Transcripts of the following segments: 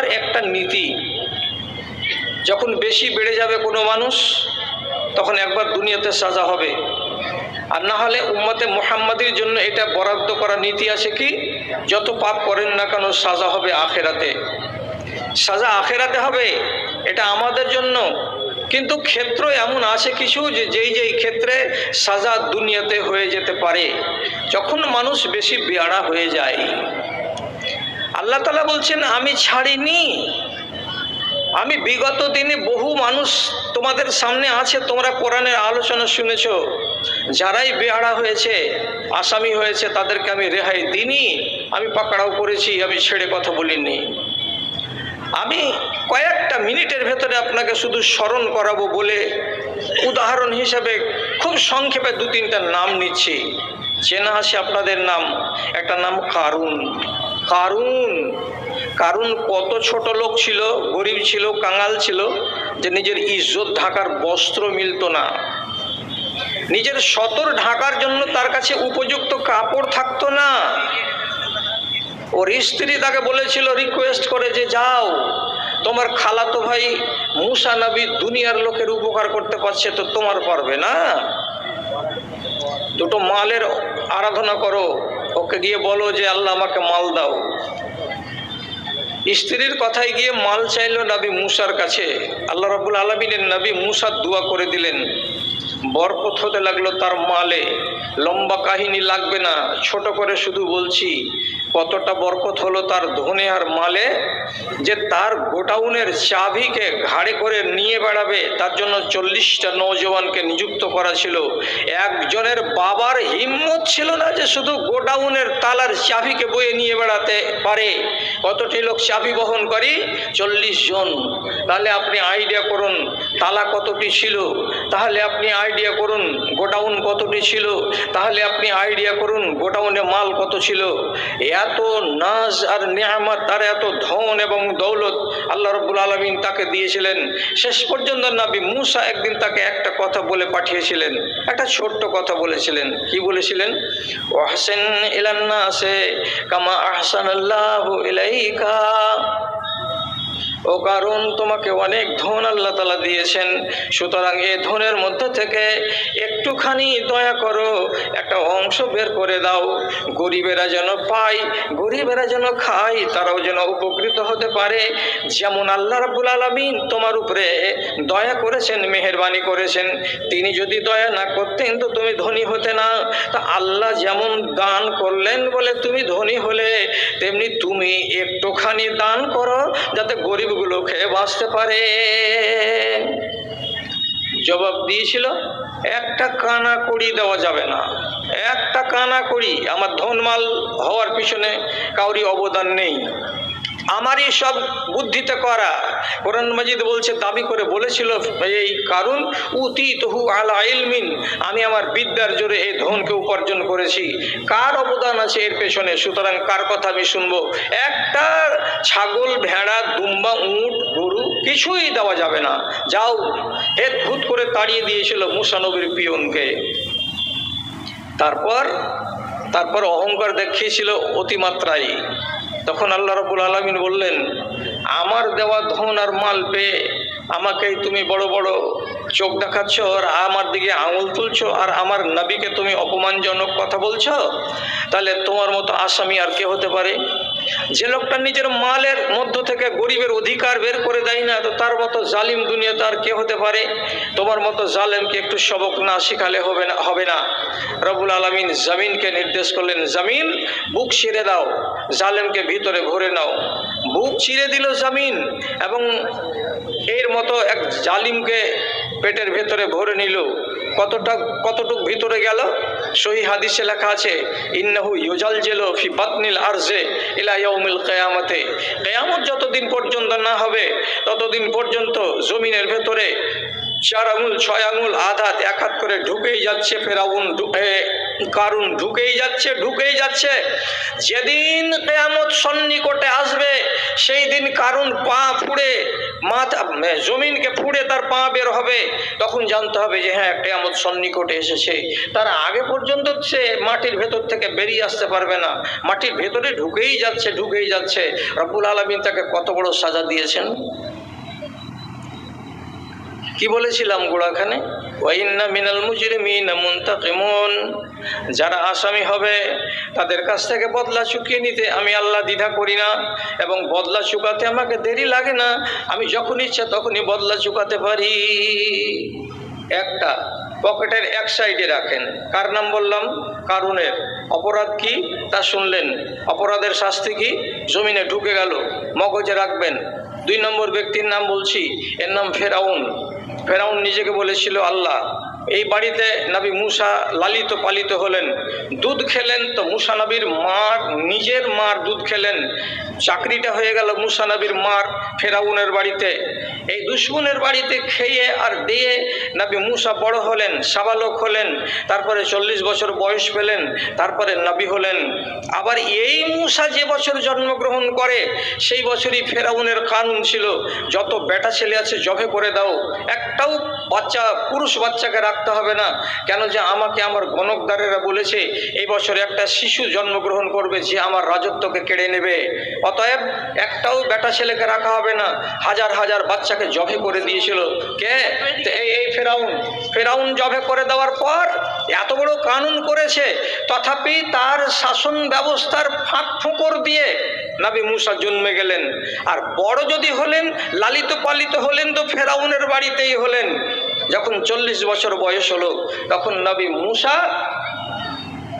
আল্লাহর একটা নীতি। যখন বেশি বেড়ে যাবে কোনো মানুষ, তখন একবার দুনিয়াতে সাজা হবে। আর না হলে উম্মতে মোহাম্মদের জন্য এটা বরাদ্দ করা নীতি আছে কি? যত পাপ করেন না কেন সাজা হবে আখেরাতে। সাজা আখেরাতে হবে, এটা আমাদের জন্য। কিন্তু ক্ষেত্র এমন আছে কিছু যে যেই যেই ক্ষেত্রে সাজা দুনিয়াতে হয়ে যেতে পারে। যখন মানুষ বেশি বেয়াড়া হয়ে যায় আল্লাহ তালা বলছেন, আমি ছাড়িনি। আমি বিগত দিনে বহু মানুষ তোমাদের সামনে আছে, তোমরা কোরআনের আলোচনা শুনেছ। যারাই বেহারা হয়েছে, আসামি হয়েছে, তাদেরকে আমি রেহাই দিইনি। আমি পাকড়াও করেছি, আমি ছেড়ে কথা বলিনি। আমি কয়েকটা মিনিটের ভেতরে আপনাকে শুধু স্মরণ করাবো বলে উদাহরণ হিসেবে খুব সংক্ষেপে দু তিনটা নাম নিচ্ছি। চেনা আছে আপনাদের নাম, একটা নাম কারুন। কারুন কারুন কত ছোট লোক ছিল, গরিব ছিল, কাঙাল ছিল, যে নিজের ইজ্জত ঢাকার বস্ত্র মিলতো না। নিজের সতর ঢাকার জন্য তার কাছে উপযুক্ত কাপড় থাকতো না। ওর স্ত্রী তাকে বলেছিল, রিকোয়েস্ট করে যে যাও। তোমার খালাতো ভাই মুসা নবী দুনিয়ার লোকের উপকার করতে পারছে তো তোমার পারবে না। দুটো মালের আরাধনা করো। ওকে গিয়ে বলো যে, আল্লাহ আমাকে মাল দাও। স্ত্রীর কথায় গিয়ে মাল চাইল নবী মুসার কাছে। আল্লাহ রাবুল আলমিনের নবী মুসার দোয়া করে দিলেন। বরকত হতে লাগল তার মালে। লম্বা কাহিনী লাগবে না। ছোট করে শুধু বলছি, কতটা বরকত হলো তার ধনে আর মালে যে তার গোডাউনের চাবিকে ঘাড়ে করে নিয়ে বেড়াবে। তার জন্য চল্লিশটা নৌজওয়ানকে নিযুক্ত করা ছিল। একজনের বাবার হিম্মত ছিল না যে শুধু গোডাউনের তালার চাবিকে বয়ে নিয়ে বেড়াতে পারে। কতটি লোক চাবি বহন করি? চল্লিশ জন। তাহলে আপনি আইডিয়া করুন, তালা কতটি ছিল? তাহলে আপনি আইডিয়া করুন, গোডাউন কতটি ছিল, তাহলে আপনি আইডিয়া করুন, গোডাউনে মাল কত ছিল। এত নাজ আর নিয়ামত তার এত ধন এবং দৌলত আল্লাহ রব্বুল আলমিন তাকে দিয়েছিলেন। শেষ পর্যন্ত নাবি মুসা একদিন তাকে একটা কথা বলে পাঠিয়েছিলেন, একটা ছোট্ট কথা বলেছিলেন। কি বলেছিলেন? ওহসেন ইলান্না আছে কামা আহসান আল্লাহ ইলাইকা। ও কারণ তোমাকে অনেক ধন আল্লাহ তালা দিয়েছেন। সুতরাং এ ধনের মধ্যে থেকে একটুখানি দয়া করো, একটা অংশ বের করে দাও। গরিবেরা যেন পায়, গরিবেরা যেন খায়, তারাও যেন উপকৃত হতে পারে। যেমন আল্লাহ রাবুল আলমিন তোমার উপরে দয়া করেছেন, মেহরবানি করেছেন। তিনি যদি দয়া না করতেন, তো তুমি ধনী হতে না। তা আল্লাহ যেমন দান করলেন বলে তুমি ধনী হলে, তেমনি তুমি একটুখানি দান করো, যাতে গরিবগুলো খেয়ে বাঁচতে পারে। জবাব দিয়েছিল, একটা কানা করি দেওয়া যাবে না। একটা কানা করি আমার ধনমাল হওয়ার পিছনে কাউরি অবদান নেই। আমারই সব বুদ্ধিতে করা। কোরআন মজিদ বলছে, দাবি করে বলেছিল এই কারণ উতি তহু আলা ইলমিন, আমি আমার বিদ্যার জোরে এই ধনকে উপার্জন করেছি। কার অবদান আছে এর পেছনে? সুতরাং কার কথা আমি শুনব? একটা ছাগল, ভেড়া, দুম্বা, উঁট, গরু, কিছুই দেওয়া যাবে না। যাও হেদ ভূত করে তাড়িয়ে দিয়েছিল মুসানবীর পিয়নকে। তারপর তারপর অহংকার দেখিয়েছিল অতিমাত্রায় তখন আল্লাহ রবুল আলমিন বললেন, আমার দেওয়া ধন আর মাল পেয়ে আমাকে তুমি বড় বড় চোখ দেখাচ্ছ, আর আমার দিকে আঙুল তুলছ, আর আমার নাবিকে তুমি অপমানজনক কথা বলছ? তাহলে তোমার মতো আসামি আর কে হতে পারে? যে লোকটা নিজের মালের মধ্য থেকে গরিবের অধিকার বের করে দেয় না, তো তার মতো জালিম দুনিয়াতে আর কে হতে পারে? তোমার মতো জালেমকে একটু সবক না শিখালে হবে না হবে না। রবুল আলমিন জামিনকে নির্দেশ করলেন, জামিন, বুক ছিঁড়ে দাও, জালেমকে ভিতরে ভরে নাও। বুক চিরে দিল জামিন এবং এর মতো এক জালিমকে পেটের ভেতরে ভরে নিল। কতটা, কতটুক ভিতরে গেল? সহি হাদিসে লেখা আছে, ইন্নাহু ইউজাল জেলো ফি বাতনিল আরজে ইলা ইয়াউমিল কিয়ামাতে। কিয়ামত যতদিন পর্যন্ত না হবে, ততদিন পর্যন্ত জমিনের ভেতরে চার আঙুল, ছয় আঙুল আধাত এক হাত করে ঢুকেই যাচ্ছে ফেরাউন কারুন, ঢুকেই যাচ্ছে ঢুকেই যাচ্ছে। যেদিন কেয়ামত সন্নিকটে আসবে, সেই দিন কারুন পা ফুড়ে মাথা জমিনকে ফুড়ে তার পা বের হবে। তখন জানতে হবে যে হ্যাঁ কেয়ামত সন্নিকটে এসেছে। তার আগে পর্যন্ত সে মাটির ভেতর থেকে বেরিয়ে আসতে পারবে না। মাটির ভেতরে ঢুকেই যাচ্ছে ঢুকেই যাচ্ছে। রব্বুল আলমিন তাকে কত বড় সাজা দিয়েছেন? কি বলেছিলাম গোড়াখানে? ওয়াইন্না মিনাল মুজরিমিনা মুনতাকিমুন। যারা আসামি হবে, তাদের কাছ থেকে বদলা চুকিয়ে নিতে আমি আল্লাহ দ্বিধা করি না এবং বদলা চুকাতে আমাকে দেরি লাগে না। আমি যখন ইচ্ছা তখনই বদলা চুকাতে পারি। একটা, পকেটের এক সাইডে রাখেন। কার নাম বললাম? কারুনের। অপরাধ কি? তা শুনলেন। অপরাধের শাস্তি কি? জমিনে ঢুকে গেল, মগজে রাখবেন। দুই নম্বর ব্যক্তির নাম বলছি, এর নাম ফেরাউন। ফেরাউন নিজেকে বলেছিল আল্লাহ এই বাড়িতে নবী মুসা লালিত পালিত হলেন। দুধ খেলেন তো মুসা নবীর মার, নিজের মার দুধ খেলেন। চাকরিটা হয়ে গেল মুসা নবীর মার ফেরাউনের বাড়িতে। এই দুশ্মনের বাড়িতে খেয়ে আর দিয়ে নবী মুসা বড় হলেন, সাবালক হলেন, তারপরে চল্লিশ বছর বয়স পেলেন, তারপরে নবী হলেন। আবার এই মুসা যে বছর জন্মগ্রহণ করে, সেই বছরই ফেরাউনের কানুন ছিল, যত বেটা ছেলে আছে জবে করে দাও, একটাও বাচ্চা, পুরুষ বাচ্চাকে রাখতে হবে না। কেন যে আমাকে আমার গণকদারেরা বলেছে, এই বছর একটা শিশু জন্মগ্রহণ করবে যে আমার রাজত্বকে কেড়ে নেবে। অতএব একটাও বেটা ছেলেকে রাখা হবে না। হাজার হাজার বাচ্চাকে জবে করে দিয়েছিল। কে? এই ফেরাউন। ফেরাউন জবে করে দেওয়ার পর এত বড় কানুন করেছে, তথাপি তার শাসন ব্যবস্থার ফাঁক ফোঁকর দিয়ে নাবি মুসা জন্মে গেলেন। আর বড় যদি হলেন, লালিত পালিত হলেন, তো ফেরাউনের বাড়িতেই হলেন। যখন চল্লিশ বছর বয়স হলো, তখন নবী মুসা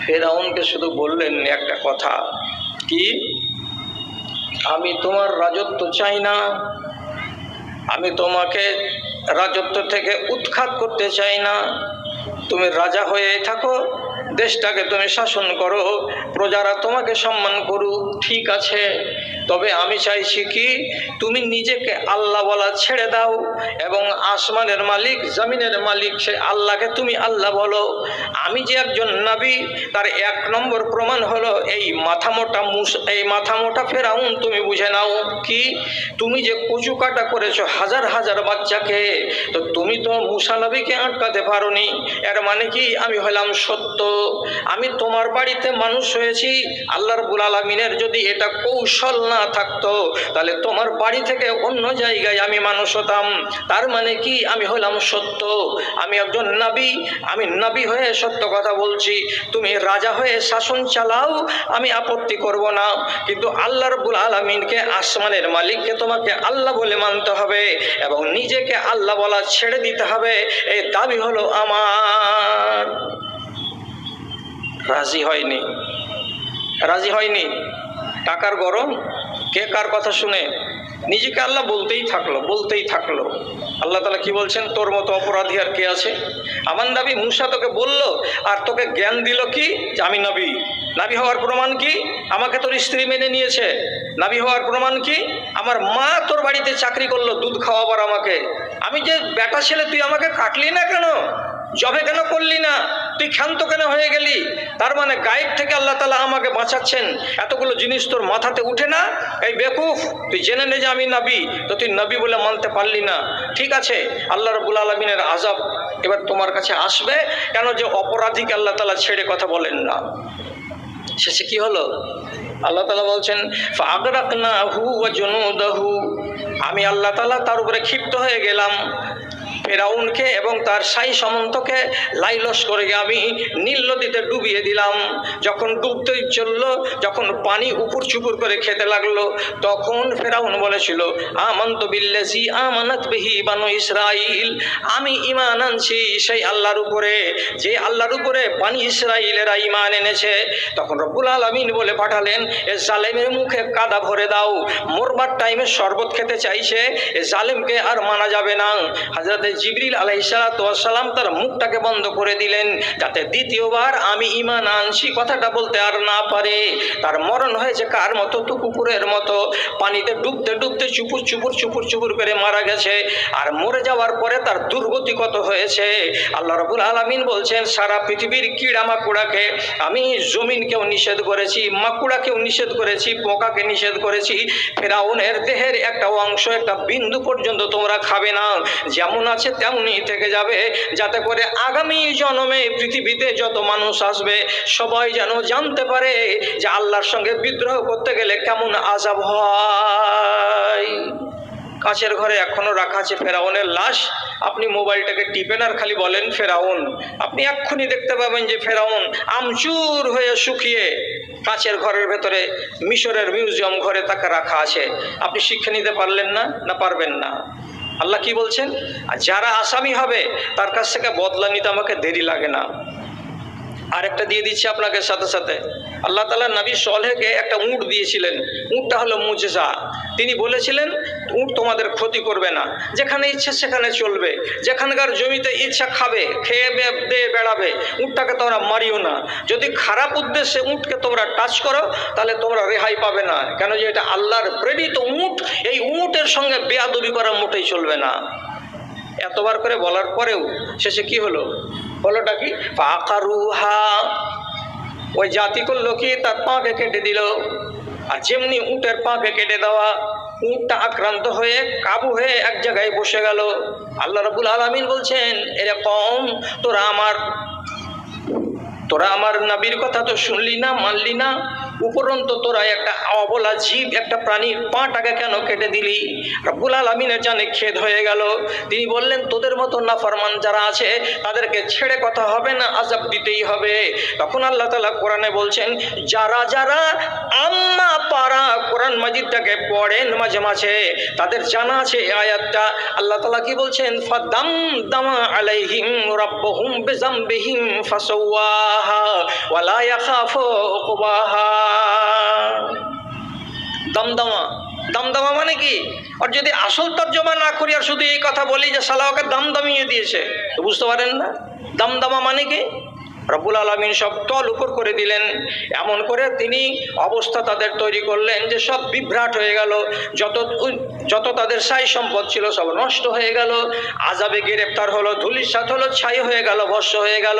ফেরাউনকে শুধু বললেন একটা কথা, কি? আমি তোমার রাজত্ব চাই না, আমি তোমাকে রাজত্ব থেকে উৎখাত করতে চাই না, তুমি রাজা হয়ে থাকো দেশটাকে তুমি শাসন করো, প্রজারা তোমাকে সম্মান করুক, ঠিক আছে। তবে আমি চাইছি কি, তুমি নিজেকে আল্লাহ বলা ছেড়ে দাও এবং আসমানের মালিক, জমিনের মালিক, সে আল্লাহকে তুমি আল্লাহ বলো। আমি যে একজন নাবি, তার এক নম্বর প্রমাণ হলো এই মাথা মোটা মুস, এই মাথা মোটা ফেরাউন, তুমি বুঝে নাও কি, তুমি যে কচু কাটা করেছ হাজার হাজার বাচ্চাকে, তো তুমি তো মুসা নবীকে আটকাতে পারোনি। এর মানে কি, আমি হলাম সত্য। আমি তোমার বাড়িতে মানুষ হয়েছি, আল্লাহ রবুল আলমিনের যদি এটা কৌশল না থাকতো, তাহলে তোমার বাড়ি থেকে অন্য জায়গায় আমি মানুষ হতাম। তার মানে কি? আমি হলাম সত্য। আমি একজন নাবি, আমি নাবি হয়ে সত্য কথা বলছি। তুমি রাজা হয়ে শাসন চালাও, আমি আপত্তি করব না। কিন্তু আল্লাহ রবুল আলমিনকে আসমানের মালিককে তোমাকে আল্লাহ বলে মানতে হবে এবং নিজেকে আল্লাহ বলা ছেড়ে দিতে হবে। এই দাবি হলো আমার। রাজি হয়নি। রাজি হয়নি। টাকার গরম? কে কার কথা শুনে? নিজেকে আল্লাহ বলতেই থাকল বলতেই থাকল। আল্লাহ তালা কি বলছেন? তোর মতো অপরাধী আর কে আছে? আমার নাবি মুসা তোকে বলল আর তোকে জ্ঞান দিল কি? যে আমি নবী। নাবি হওয়ার প্রমাণ কি? আমাকে তোর স্ত্রী মেনে নিয়েছে। নাবি হওয়ার প্রমাণ কি? আমার মা তোর বাড়িতে চাকরি করল, দুধ খাওয়াবার আমাকে। আমি যে বেটা ছেলে, তুই আমাকে কাটলি না কেন? জবে কেন করলি না? তুই ক্ষান্ত কেন হয়ে গেলি? তার মানে গায়েব থেকে আল্লাহ তালা আমাকে বাঁচাচ্ছেন। এতগুলো জিনিস তোর মাথাতে উঠে না? এই বেকুফ, তুই জেনে নে যে আমি নবী, তো তুই নবী বলে মানতে পারলি না। ঠিক আছে, আল্লাহ রবুল আলমিনের আজাব এবার তোমার কাছে আসবে, কেন যে অপরাধীকে আল্লাহ তালা ছেড়ে কথা বলেন না। শেষে কি হলো? আল্লাহ তালা বলছেন ফাগরাকনা হু ও জনুদহু। আমি আল্লাহ তালা তার উপরে ক্ষিপ্ত হয়ে গেলাম। ফেরাউনকে এবং তার সাই সামন্তকে লাইলস করে আমি নীল নদীতে ডুবিয়ে দিলাম। যখন ডুবতে চলল, যখন পানি উপর চুপুর করে খেতে লাগল, তখন ফেরাউন বলেছিল, আমন্ত বিল্লাসি আমানত বিহি বানু ইসরাইল আমি ইমান আনছি সেই আল্লাহর উপরে। যে আল্লাহর উপরে বানি ইসরাইলেরা ইমান এনেছে। তখন রব্বুল আলমিন বলে পাঠালেন, এ জালেমের মুখে কাদা ভরে দাও। মরবার টাইমে শরবত খেতে চাইছে। এ জালেমকে আর মানা যাবে না। হাজরত হাজরাতে জিবরিল আলাইসালাম তার মুখটাকে বন্ধ করে দিলেন, যাতে দ্বিতীয়বার আমি ইমান আনছি, কথাটা বলতে আর না পারে। তার মরণ হয়েছে কার মতো? তো কুকুরের মতো। পানিতে ডুবতে ডুবতে চুপুর চুপুর চুপুর চুপুর করে মারা গেছে। আর মরে যাওয়ার পরে তার দুর্গতি কত হয়েছে? আল্লাহ রবুল আলমিন বলছেন, সারা পৃথিবীর কিড়া মাকুড়াকে আমি জমিনকেও নিষেধ করেছি, মাকুড়াকেও নিষেধ করেছি, পোকাকে নিষেধ করেছি। ফেরাউনের দেহের একটা অংশ, একটা বিন্দু পর্যন্ত তোমরা খাবে না। যেমন আছে তেমনই থেকে যাবে, যাতে করে আগামী জন্মে পৃথিবীতে যত মানুষ আসবে, সবাই যেন জানতে পারে যে আল্লাহর সঙ্গে বিদ্রোহ করতে গেলে কেমন আজাব হয়। কাছের ঘরে এখনও রাখা আছে ফেরাউনের লাশ। আপনি মোবাইলটাকে টিপেন আর খালি বলেন ফেরাউন। আপনি এক্ষুনি দেখতে পাবেন যে ফেরাউন আমচুর হয়ে শুকিয়ে কাঁচের ঘরের ভেতরে মিশরের মিউজিয়াম ঘরে তাকে রাখা আছে। আপনি শিক্ষা নিতে পারলেন না না পারবেন না? আল্লাহ কি বলছেন? যারা আসামি হবে, তার কাছ থেকে বদলা নিতে আমাকে দেরি লাগে না। আরেকটা দিয়ে দিচ্ছি আপনাকে সাথে সাথে। আল্লাহ তালা নবী সলহেকে একটা উঁট দিয়েছিলেন। উঁটটা হলো মুজেজা। তিনি বলেছিলেন, উঁট তোমাদের ক্ষতি করবে না। যেখানে ইচ্ছা সেখানে চলবে। যেখানকার জমিতে ইচ্ছা খাবে, খেয়ে দিয়ে বেড়াবে, উঁটটাকে তোমরা মারিও না। যদি খারাপ উদ্দেশ্যে উঁটকে তোমরা টাচ করো, তাহলে তোমরা রেহাই পাবে না। কেন যে এটা আল্লাহর প্রেরিত উঁট, এই উঁটের সঙ্গে বেয়াদবি করা মোটেই চলবে না। এতবার করে বলার পরেও শেষে কি হলো? হলোটা কি? পাকারুহা ওই জাতি লোকে তার পাকে কেটে দিল। আর যেমনি উটের পাকে কেটে দেওয়া, উঁটটা আক্রান্ত হয়ে কাবু হয়ে এক জায়গায় বসে গেল। আল্লাহ রবুল আলমিন বলছেন এরকম তোরা আমার তোরা আমার নাবির কথা তো শুনলি না, মানলি না? উপরন্ত তোরা একটা অবলা জীব, একটা প্রাণীর পাটাকে কেন কেটে দিলি? রব্বুল আলমিনের জানে খেদ হয়ে গেল। তিনি বললেন, তোদের মতো নাফরমান যারা আছে, তাদেরকে ছেড়ে কথা হবে না আজাব দিতেই হবে। তখন আল্লাহ তালা কোরআনে বলছেন, যারা যারা আম্মা পারা কোরআন মাজিদটাকে পড়েন মাঝে মাঝে, তাদের জানা আছে এই আয়াতটা। আল্লাহ তালা কি বলছেন? ফাদাম দামা আলাইহিম রাব্বহুম বিজামবিহিম ফাসাওয়াহা ওয়ালা ইয়াখাফু উকবাহা। দমদমা। দমদমা মানে কি? আর যদি আসল তর্জমা না করি আর শুধু এই কথা বলি যে সালাওয়াকে দমদমিয়ে দাম দিয়েছে বুঝতে পারেন না? দমদমা মানে কি? রব্বুল আলমিন সব তল উপর করে দিলেন। এমন করে তিনি অবস্থা তাদের তৈরি করলেন যে সব বিভ্রাট হয়ে গেল। যত যত তাদের সাই সম্পদ ছিল সব নষ্ট হয়ে গেল। আজাবে গ্রেপ্তার হলো ধুলিসাত হলো, ছাই হয়ে গেল ভস্য হয়ে গেল।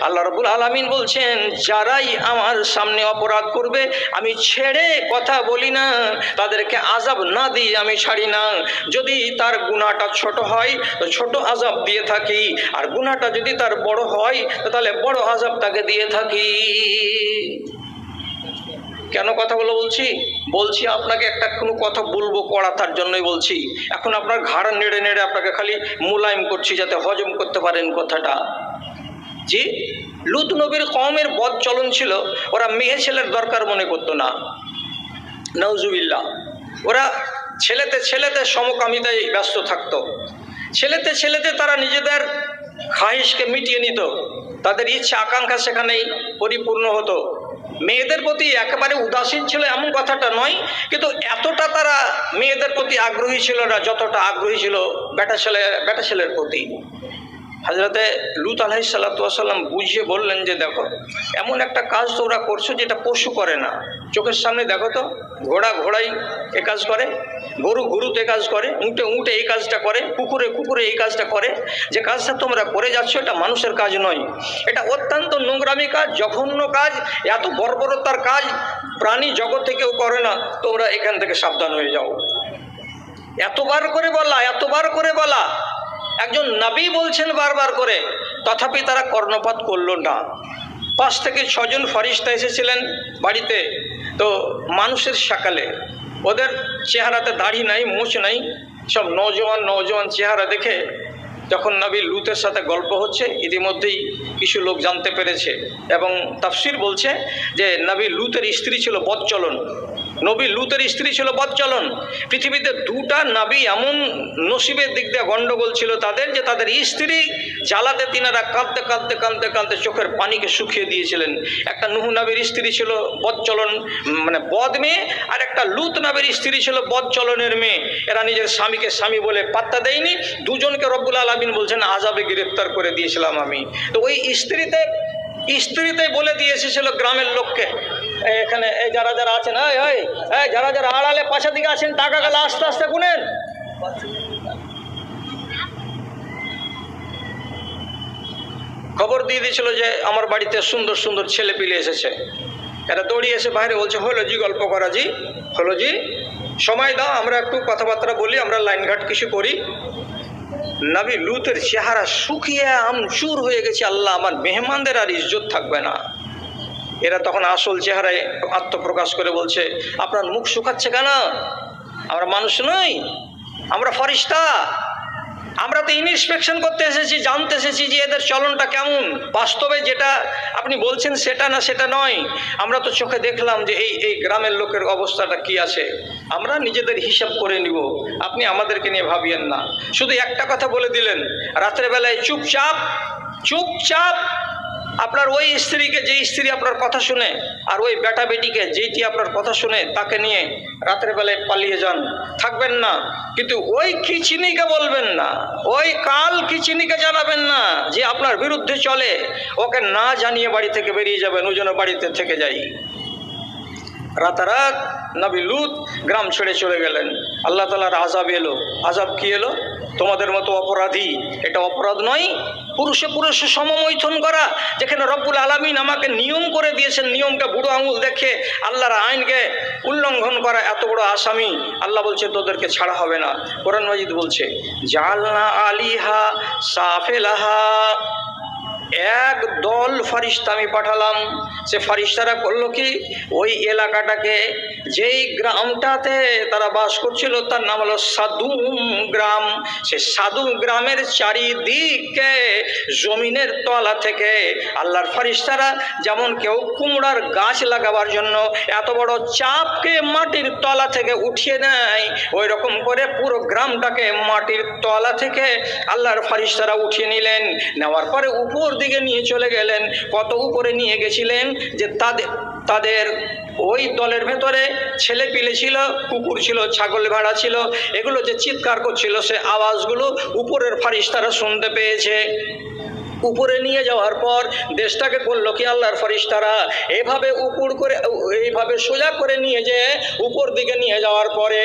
আল্লাহ রবুল আলমিন বলছেন, যারাই আমার সামনে অপরাধ করবে, আমি ছেড়ে কথা বলি না। তাদেরকে আজাব না দিয়ে আমি ছাড়ি না। যদি তার গুণাটা ছোট হয়, তো ছোট আজাব দিয়ে থাকি। আর গুণাটা যদি তার বড় হয় তাহলে বড় আজাব তাকে দিয়ে থাকি। কেন কথাগুলো বলছি? বলছি আপনাকে একটা কোনো কথা বলব কড়া, তার জন্যই বলছি। এখন আপনার ঘাড় নেড়ে নেড়ে আপনাকে খালি মোলায়েম করছি যাতে হজম করতে পারেন কথাটা। জি? লুত নবীর কমের বদ চলন ছিল, ওরা মেয়ে ছেলের দরকার মনে করতো না। নওজুবিল্লা ওরা ছেলেতে ছেলেতে সমকামিতায় ব্যস্ত থাকতো। ছেলেতে ছেলেতে তারা নিজেদের খাহিশকে মিটিয়ে নিত। তাদের ইচ্ছা আকাঙ্ক্ষা সেখানেই পরিপূর্ণ হতো। মেয়েদের প্রতি একেবারে উদাসীন ছিল এমন কথাটা নয়, কিন্তু এতটা তারা মেয়েদের প্রতি আগ্রহী ছিল না, যতটা আগ্রহী ছিল বেটা ছেলে, বেটা ছেলের প্রতি। হাজরতে লুত আলহি সাল্লাম বুঝিয়ে বললেন যে দেখো, এমন একটা কাজ তোমরা করছ যেটা পশু করে না। চোখের সামনে দেখো তো, ঘোড়া ঘোড়াই এ কাজ করে, গরু গরুতে এ কাজ করে, উঁটে উঁটে এই কাজটা করে, কুকুরে কুকুরে এই কাজটা করে। যে কাজটা তোমরা করে যাচ্ছ এটা মানুষের কাজ নয়। এটা অত্যন্ত নোংরামি কাজ, জঘন্য কাজ, এত বর্বরতার কাজ, প্রাণী জগতে কেউ করে না। তোমরা এখান থেকে সাবধান হয়ে যাও। এতবার করে বলা, এতবার করে বলা একজন নাবি বলছেন বারবার করে, তথাপি তারা কর্ণপাত করল না। পাঁচ থেকে ছজন ফরিস্তা এসেছিলেন বাড়িতে। তো মানুষের সকালে, ওদের চেহারাতে দাড়ি নাই মুছ নাই, সব নজওয়ান নজওয়ান চেহারা দেখে যখন নবী লুতের সাথে গল্প হচ্ছে, ইতিমধ্যেই কিছু লোক জানতে পেরেছে এবং তাফসির বলছে যে, নবী লুতের স্ত্রী ছিল বদচলন। নবী লুতের স্ত্রী ছিল বদচলন। পৃথিবীতে দুটা নাবি এমন নসিবের দিক দিয়ে গণ্ডগোল ছিল তাদের যে তাদের স্ত্রী জ্বালাতে তিনারা কাঁদতে কাঁদতে কাঁদতে কাঁদতে চোখের পানিকে শুকিয়ে দিয়েছিলেন। একটা নুহু নাবির স্ত্রী ছিল বদচলন মানে বদ মেয়ে, আর একটা লুত নাবির স্ত্রী ছিল বদচলনের মেয়ে। এরা নিজের স্বামীকে স্বামী বলে পাত্তা দেয়নি। দুজনকে রব্বুল আলমিন বলছেন আজাবে গ্রেপ্তার করে দিয়েছিলাম আমি। তো ওই স্ত্রীতে স্ত্রীতে বলে দিয়ে এসেছিল গ্রামের লোককে। এখানে, এই যারা যারা আছেন, এই যারা যারা আড়ালে পাশের দিকে আছেন টাকা গেলে আস্তে আস্তে গুনেন। খবর দিয়ে দিয়েছিল যে আমার বাড়িতে সুন্দর সুন্দর ছেলে পিলে এসেছে। এরা দৌড়িয়ে এসে বাইরে বলছে হলো জি গল্প করা জি হলো জি সময় দাও, আমরা একটু কথাবার্তা বলি, আমরা লাইনঘাট কিছু করি নবী লুতের চেহারা শুকিয়ে আমচুর হয়ে গেছে, আল্লাহ আমার মেহমানদের আর ইজ্জত থাকবে না। এরা তখন আসল চেহারায় আত্মপ্রকাশ করে বলছে, আপনার মুখ শুকাচ্ছে কেন? আমরা মানুষ নই, আমরা ফরিস্তা। আমরা তো ইনস্পেকশন করতে এসেছি, জানতে এসেছি যে এদের চলনটা কেমন। বাস্তবে যেটা আপনি বলছেন সেটা না, সেটা নয়। আমরা তো চোখে দেখলাম যে এই এই গ্রামের লোকের অবস্থাটা কি আছে। আমরা নিজেদের হিসাব করে নিব। আপনি আমাদেরকে নিয়ে ভাবিয়েন না। শুধু একটা কথা বলে দিলেন, রাত্রেবেলায় চুপচাপ চুপচাপ আপনার ওই স্ত্রীকে যে স্ত্রী আপনার কথা শুনে আর ওই বেটা বেটিকে যেটি আপনার কথা শুনে তাকে নিয়ে রাতের বেলায় পালিয়ে যান। থাকবেন না। কিন্তু ওই খিচিনিকে বলবেন না। ওই কাল খিচিনিকে জানাবেন না যে আপনার বিরুদ্ধে চলে। ওকে না জানিয়ে বাড়ি থেকে বেরিয়ে যাবেন। ওই জন্য বাড়িতে থেকে যাই রাতারাত নবী লুত গ্রাম ছেড়ে চলে গেলেন। আল্লাহ তালার আজাব এলো। আজাব কি এলো? তোমাদের মতো অপরাধী। এটা অপরাধ নয়, পুরুষে পুরুষে সমমৈথন করা, যেখানে রব্বুল আলমিন আমাকে নিয়ম করে দিয়েছেন। নিয়মকে বুড়ো আঙুল দেখে আল্লাহর আইনকে উল্লঙ্ঘন করা এত বড় আসামি। আল্লাহ বলছে, তোদেরকে ছাড়া হবে না। কোরআন মজিদ বলছে, জালনা আলিহা সাফেলাহা। এক দল ফারিস্তা আমি পাঠালাম। সে ফারিস্তারা করল কি? ওই এলাকাটাকে যেই গ্রামটাতে তারা বাস করছিল, তার নাম হলো সাদুম গ্রাম। সে সাদুম গ্রামের চারিদিকে জমিনের তলা থেকে আল্লাহর ফারিস্তারা যেমন কেউ কুমড়ার গাছ লাগাবার জন্য এত বড় চাপকে মাটির তলা থেকে উঠিয়ে নেয় ওই রকম করে পুরো গ্রামটাকে মাটির তলা থেকে আল্লাহর ফারিস্তারা উঠিয়ে নিলেন। নেওয়ার পরে উপর দিকে নিয়ে চলে গেলেন, কত উপরে নিয়ে গেছিলেন যে তাদের তাদের ওই দলের ভেতরে ছেলে পিলে ছিল, কুকুর ছিল, ছাগল ভেড়া ছিল, এগুলো যে চিৎকার করছিল সে আওয়াজগুলো উপরের ফারিস্তারা শুনতে পেয়েছে। উপরে নিয়ে যাওয়ার পর দেশটাকে করল কি আল্লাহর ফরিস্তারা? এভাবে উপর করে, এইভাবে সোজা করে নিয়ে যে উপর দিকে নিয়ে যাওয়ার পরে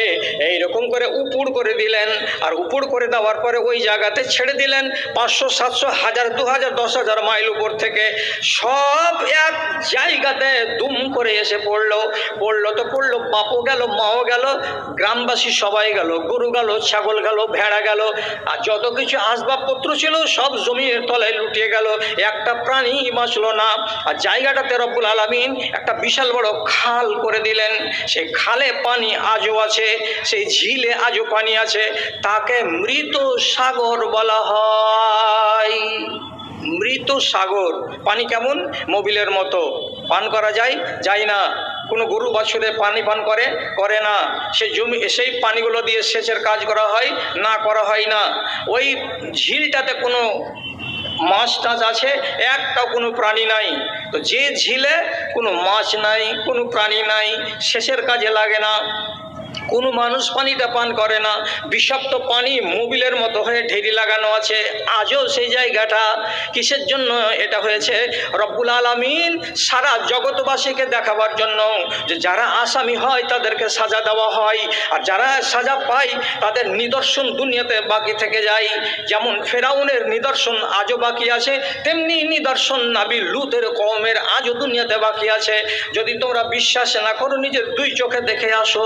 এই রকম করে উপর করে দিলেন। আর উপর করে দেওয়ার পরে ওই জায়গাতে ছেড়ে দিলেন। পাঁচশো, সাতশো, হাজার, দু হাজার, দশ হাজার মাইল উপর থেকে সব এক জায়গাতে দুম করে এসে পড়ল। পড়ল তো পড়ল, বাপও গেল, মাও গেল, গ্রামবাসী সবাই গেল, গরু গেল, ছাগল গেল, ভেড়া গেল। আর যত কিছু আসবাবপত্র ছিল সব জমির তলায় লুটিয়ে গেল, একটা প্রাণী বাঁচলো না। আর জায়গাটাতে রব্বুল আলমিন একটা বিশাল বড় খাল করে দিলেন। সেই খালে পানি আজও আছে, সেই ঝিলে আজও পানি আছে। তাকে মৃত সাগর বলা হয়। মৃত সাগর, পানি কেমন? মোবিলের মতো। পান করা যায়? যায় না। কোনো গরু বাছুরে পানি পান করে? করে না। সেই জমি, সেই পানিগুলো দিয়ে সেচের কাজ করা হয়? না, করা হয় না। ওই ঝিলটাতে কোনো মাছ টাছ আছে একটা কোনো প্রাণী নাই। তো যে ঝিলে কোনো মাছ নাই, কোনো প্রাণী নাই, শেষের কাজে লাগে না। কোনো মানুষ পানিটা পান করে না, বিষাক্ত পানি মোবিলের মতো হয়ে ঢেরি লাগানো আছে। আজও সেই জায়গাটা কিসের জন্য এটা হয়েছে? রব্বুল আলমিন সারা জগৎবাসীকে দেখাবার জন্য যে যারা আসামি হয় তাদেরকে সাজা দেওয়া হয়, আর যারা সাজা পায় তাদের নিদর্শন দুনিয়াতে বাকি থেকে যায়। যেমন ফেরাউনের নিদর্শন আজও বাকি আছে, তেমনি নিদর্শন নাবি লুতের কমের আজও দুনিয়াতে বাকি আছে। যদি তোমরা বিশ্বাস না করো, নিজের দুই চোখে দেখে আসো।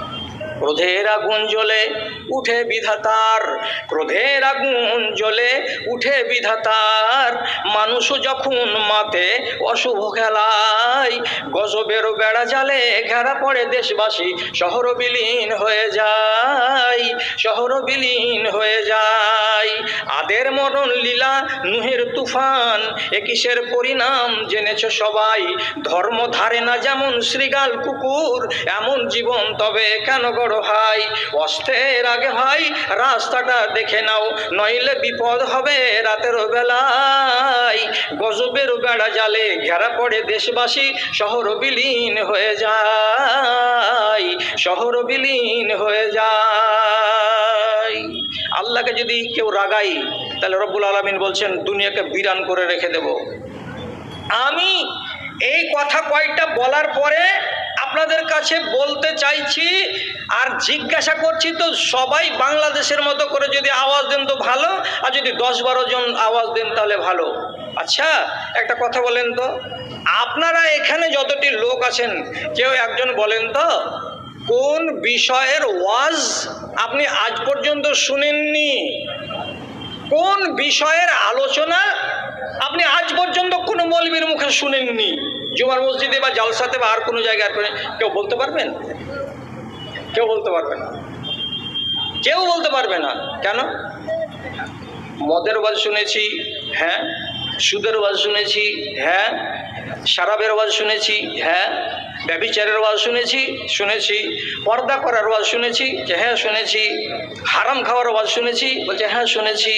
ক্রোধের আগুন জ্বলে উঠে বিধাতার, ক্রোধের আগুন জ্বলে উঠে বিধাতার। মানুষও যখন মাতে অশুভ খেলায়, গজবের বেড়া জালে ঘেরা পড়ে দেশবাসী, শহর বিলীন হয়ে যায়, শহর বিলীন হয়ে যায়। আদের মরণ লীলা, নুহের তুফান এ কিসের পরিণাম জেনেছ সবাই। ধর্ম ধারে না যেমন শ্রীগাল কুকুর, এমন জীবন তবে কেন গড় হয় অস্তের আগে ভাই, রাস্তাটা দেখে নাও, নইলে বিপদ হবে রাতের বেলায়। গজবের বেড়া জালে ঘেরা পড়ে দেশবাসী, শহর বিলীন হয়ে যায়, শহর বিলীন হয়ে যায়। আল্লাহকে যদি কেউ রাগাই, তাহলে রব্বুল আলমিন বলছেন, দুনিয়াকে বিরান করে রেখে দেব। আমি এই কথা কয়েকটা বলার পরে আপনাদের কাছে বলতে চাইছি আর জিজ্ঞাসা করছি তো সবাই বাংলাদেশের মতো করে যদি আওয়াজ দেন তো ভালো, আর যদি দশ বারো জন আওয়াজ দেন তাহলে ভালো। আচ্ছা একটা কথা বলেন তো, আপনারা এখানে যতটি লোক আছেন, কেউ একজন বলেন তো, কোন বিষয়ের ওয়াজ আপনি আজ পর্যন্ত শুনেননি? কোন বিষয়ের আলোচনা আপনি আজ পর্যন্ত কোনো মৌলবীর মুখে শুনেননি? জুমার মসজিদে বা জালসাতে বা আর কোনো জায়গায় আর কেউ বলতে পারবেন? কেউ বলতে পারবে না। কেউ বলতে পারবে না। কেন? মদের ওয়াজ শুনেছি হ্যাঁ। সুদের ওয়াজ শুনেছি হ্যাঁ। শারাবের ওয়াজ শুনেছি হ্যাঁ। ব্যবিচারের ওয়াজ শুনেছি শুনেছি, পর্দা করার ওয়াজ শুনেছি, যে হ্যাঁ শুনেছি, হারাম খাওয়ার ওয়াজ শুনেছি, বলছে হ্যাঁ শুনেছি,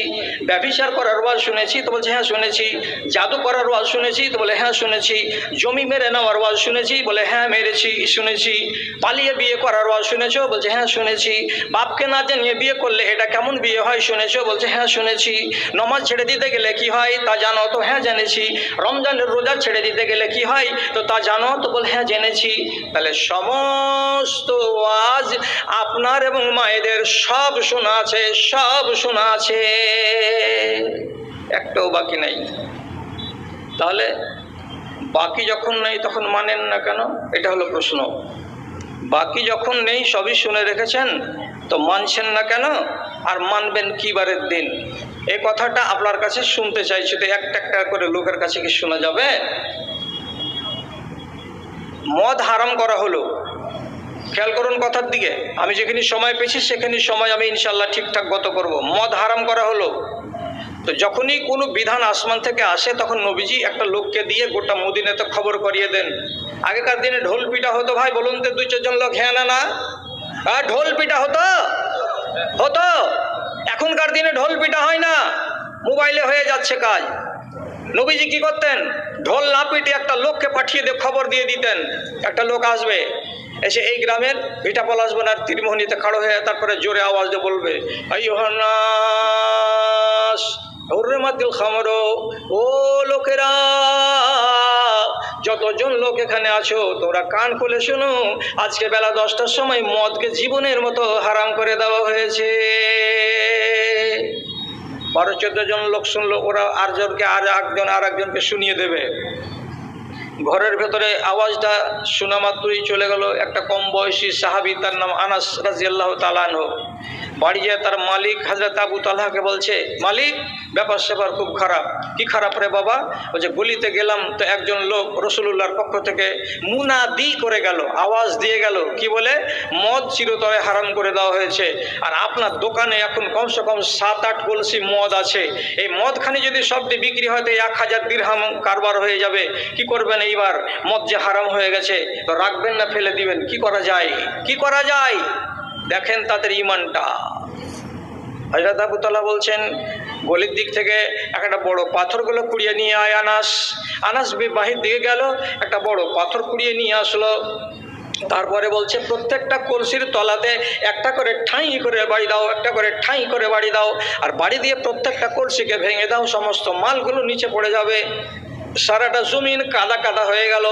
ব্যবিচার করার ওয়াজ শুনেছি, তো বলছে হ্যাঁ শুনেছি, জাদু করার ওয়াজ শুনেছি, তো বলে হ্যাঁ শুনেছি, জমি মেরে নেওয়ার ওয়াজ শুনেছি, বলে হ্যাঁ মেরেছি, শুনেছি, পালিয়ে বিয়ে করার ওয়াজ শুনেছ, বলছে হ্যাঁ শুনেছি, বাপকে না জানিয়ে বিয়ে করলে এটা কেমন বিয়ে হয় শুনেছ, বলছে হ্যাঁ শুনেছি, নমাজ ছেড়ে দিতে গেলে কি হয় তা জানো, তো হ্যাঁ জেনেছি, রমজানের রোজা ছেড়ে দিতে গেলে কি হয় তো তা জানো, তো বল হ্যাঁ জেনেছি। তাহলে সমস্ত ওয়াজ আপনার এবং মায়েদের সব শোনা আছে, সব শোনা আছে। একটাও বাকি নাই। তাহলে বাকি যখন নেই তখন মানেন না কেন? এটা হলো প্রশ্ন। বাকি যখন নেই সবই শুনে রেখেছেন, তো মানছেন না কেন? আর মানবেন কি বারের দিন? এ কথাটা আপনার কাছে শুনতে চাইছি, তো একটা একটা করে লোকের কাছে কি শোনা যাবে? মদ হারাম করা হলো। খেয়াল করুন কথার দিকে। আমি যেখানে সময় পেয়েছি, সেখানে সময় আমি ইনশাল্লাহ ঠিকঠাক গত করব। মদ হারাম করা হলো। তো যখনই কোনো বিধান আসমান থেকে আসে, তখন নবীজি একটা লোককে দিয়ে গোটা মদিনাতে খবর করিয়ে দেন। আগেকার দিনে ঢোল পিটা হতো, ভাই, বলুন তো দুই, চারজন লোক হ্যাঁ না না? ঢোল পিটা হতো? হতো? এখনকার দিনে ঢোল পিটা হয় না। মোবাইলে হয়ে যাচ্ছে কাজ। নবীজি কি করতেন? ঢোল না পিটে একটা লোককে পাঠিয়ে দিয়ে খবর দিয়ে দিতেন। একটা লোক আসবে, এসে এই গ্রামের ভিটা পলাশবনার তীরমোহনীতে খাড়ো হয়ে তারপরে জোরে আওয়াজ দিয়ে বলবে খামরো, ও লোকেরা, যতজন লোক এখানে আছো, তোমরা কান খুলে শোনো, আজকে বেলা দশটার সময় মদকে জীবনের মতো হারাম করে দেওয়া হয়েছে। বারো চোদ্দ জন লোক শুনলো, ওরা আর জনকে আর একজন আর একজনকে শুনিয়ে দেবে। ঘরের ভেতরে আওয়াজটা শোনা মাত্রই চলে গেল, একটা কম বয়সী সাহাবি, তার নাম আনাস রাজিয়াল্লাহ তালানহ বাড়ি যেয়ে তার মালিক হাজরত আবু তালহাকে বলছে, মালিক, ব্যাপার স্যাপার খুব খারাপ। কি খারাপ রে বাবা? ওই যে গলিতে গেলাম তো একজন লোক রসুলুল্লাহর পক্ষ থেকে মুনাদি করে গেল, আওয়াজ দিয়ে গেল। কি বলে? মদ চিরতরে হারাম করে দেওয়া হয়েছে। আর আপনার দোকানে এখন কমসে কম সাত আট কলসি মদ আছে। এই মদখানি যদি সব দিয়ে বিক্রি হয়, তো এক হাজার দিরহাম কারবার হয়ে যাবে। কি করবেন এইবার? মদ যে হারাম হয়ে গেছে, তো রাখবেন না, ফেলে দিবেন। কি করা যায়? কি করা যায়? দেখেন তাদের ইমানটা। হজরত আবু তালা বলছেন, গলির দিক থেকে একটা বড় পাথরগুলো কুড়িয়ে নিয়ে আয় আনাস। আনাস বাহির দিকে গেল, একটা বড় পাথর কুড়িয়ে নিয়ে আসলো। তারপরে বলছে, প্রত্যেকটা কলসির তলাতে একটা করে ঠাঁই করে বাড়ি দাও, একটা করে ঠাঁই করে বাড়ি দাও। আর বাড়ি দিয়ে প্রত্যেকটা কলসিকে ভেঙে দাও, সমস্ত মালগুলো নিচে পড়ে যাবে। সারাটা জমিন কাদা কাদা হয়ে গেল।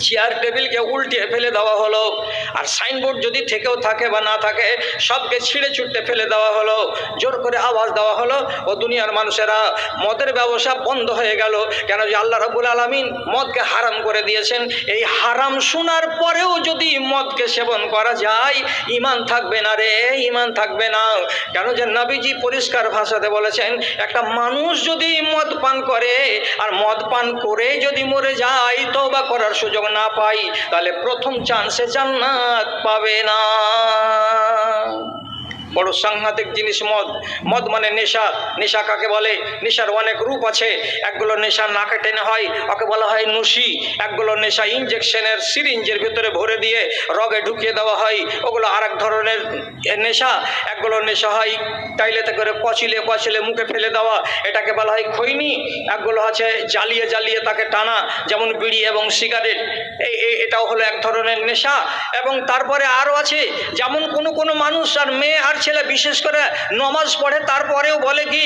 চেয়ার টেবিলকে উল্টিয়ে ফেলে দেওয়া হলো। আর সাইনবোর্ড যদি থেকেও থাকে বা না থাকে, সবকে ছিঁড়ে ছুটতে ফেলে দেওয়া হলো। জোর করে আওয়াজ দেওয়া হলো। ও দুনিয়ার মানুষেরা, মদের ব্যবসা বন্ধ হয়ে গেল। কেন যে আল্লাহ রাবুল আলমিন মদকে হারাম করে দিয়েছেন। এই হারাম শোনার পরেও যদি মদকে সেবন করা যায় ইমান থাকবে না রে ইমান থাকবে না। কেন যে নাবিজি পরিষ্কার ভাষাতে বলেছেন, একটা মানুষ যদি মদ পান করে, আর মদ পান করে যদি মরে যায়, তওবা করার সুযোগ না পাই তাহলে প্রথম চান্সে জান্নাত পাবে না। বড় সাংঘাতিক জিনিস মদ। মদ মানে নেশা। নেশা কাকে বলে? নেশার অনেক রূপ আছে। একগুলো নেশা নাকে টেনে হয়, ওকে বলা হয় নুসি। একগুলো নেশা ইঞ্জেকশনের সিরিঞ্জের ভিতরে ভরে দিয়ে রগে ঢুকিয়ে দেওয়া হয়। ওগুলো আর এক ধরনের নেশা। একগুলো নেশা হয় টাইলেতে করে কচিলে কচিলে মুখে ফেলে দেওয়া। এটাকে বলা হয় খৈনি। একগুলো আছে জ্বালিয়ে জ্বালিয়ে তাকে টানা, যেমন বিড়ি এবং সিগারেট। এই- এটাও হলো এক ধরনের নেশা। এবং তারপরে আরও আছে, যেমন কোনো কোনো মানুষ আর মেয়ে আর ছেলে বিশেষ করে নমাজ পড়ে, তারপরেও বলে কি,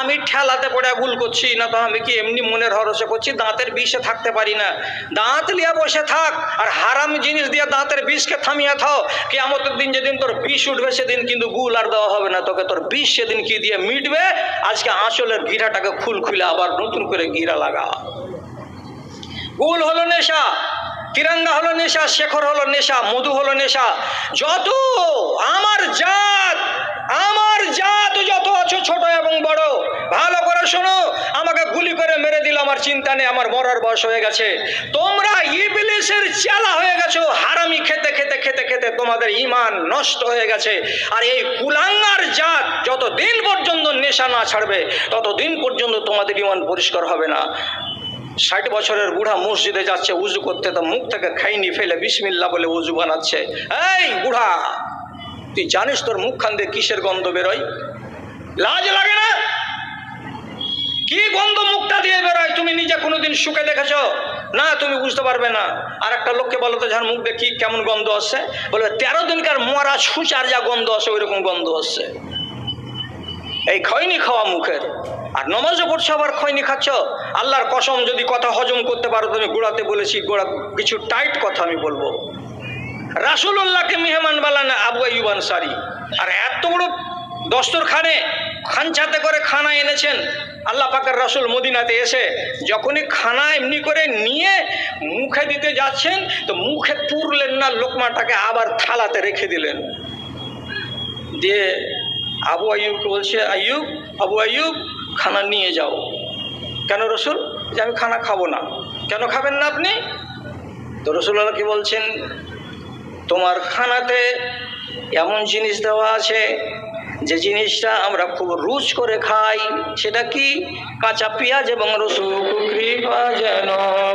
আমি ঠেলাতে পড়ে ভুল করছি, না তো আমি কি এমনি মনের হরসে করছি, দাঁতের বিষে থাকতে পারি না। দাঁত লিয়া বসে থাক, আর হারাম জিনিস দিয়ে দাঁতের বিষকে থামিয়ে থাও। কি আমাদের দিন যেদিন তোর বিষ উঠবে, সেদিন কিন্তু গুল আর দেওয়া হবে না। তোকে তোর বিষ সেদিন কি দিয়ে মিটবে? আজকে আঁচলের গিরাটাকে খুল খুলে আবার নতুন করে গিরা লাগা। গুল হলো নেশা। তিরঙ্গা হলো নেশা, শেখর হলো নেশা, মধু হলো নেশা। যত আমার জাত আমার জাত যত আছো ছোট এবং বড়, ভালো করে শোনো, আমাকে গুলি করে মেরে দিল, আমার চিন্তা নেই, আমার মরার বয়স হয়ে গেছে। তোমরা ইবলিসের চালা হয়ে গেছো, হারামি খেতে খেতে খেতে খেতে তোমাদের ইমান নষ্ট হয়ে গেছে। আর এই কুলাঙ্গার জাত যত দিন পর্যন্ত নেশা না ছাড়বে তত দিন পর্যন্ত তোমাদের ইমান পরিষ্কার হবে না। ষাট বছরের বুড়া মসজিদে যাচ্ছে, উজু করতে তো মুখ থেকে খাইনি ফেলে বিসমিল্লা বলে উজু বানাচ্ছে। এই বুড়া, তুই জানিস তোর মুখখান দিয়ে কিসের গন্ধ বেরোয়? লাজ লাগে না? কি গন্ধ মুখটা দিয়ে বেরোয়? তুমি নিজে কোনোদিন শুকে দেখেছ? না, তুমি বুঝতে পারবে না। আর একটা লোককে বলো তো যার মুখ দেখি কেমন গন্ধ আসছে? বলবে, তেরো দিনকার মরা ছুচার যা গন্ধ আসে ওই রকম গন্ধ আসছে। এই খৈনি খাওয়া মুখের। আর নমাজও পড়ছো, আবার খৈনি খাচ্ছ? আল্লাহর কসম, যদি কথা হজম করতে পারো, তুমি গোড়াতে বলেছি, গোড়া কিছু টাইট কথা আমি বলব। রাসুল্লাহকে মেহমান বালানা আবু আইব সারি আর এত বড় দস্তরখানে খানচাতে করে খানা এনেছেন। আল্লাহ পাকের রাসুল মদিনাতে এসে যখনই খানা এমনি করে নিয়ে মুখে দিতে যাচ্ছেন, তো মুখে পুরলেন না, লোকমাটাকে আবার থালাতে রেখে দিলেন। দিয়ে আবু আইয়ুবকে বলছে, আইয়ুব, আবু আইয়ুব, খানা নিয়ে যাও। কেন রসুল? যে আমি খানা খাব না। কেন খাবেন না আপনি? তো রসুল্লাহ কি বলছেন? তোমার খানাতে এমন জিনিস দেওয়া আছে, যে জিনিসটা আমরা খুব রুচ করে খাই, সেটা কি? কাঁচা পেঁয়াজ এবং রসুন। যেন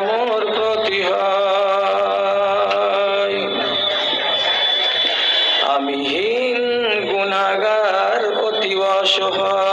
মোর সহ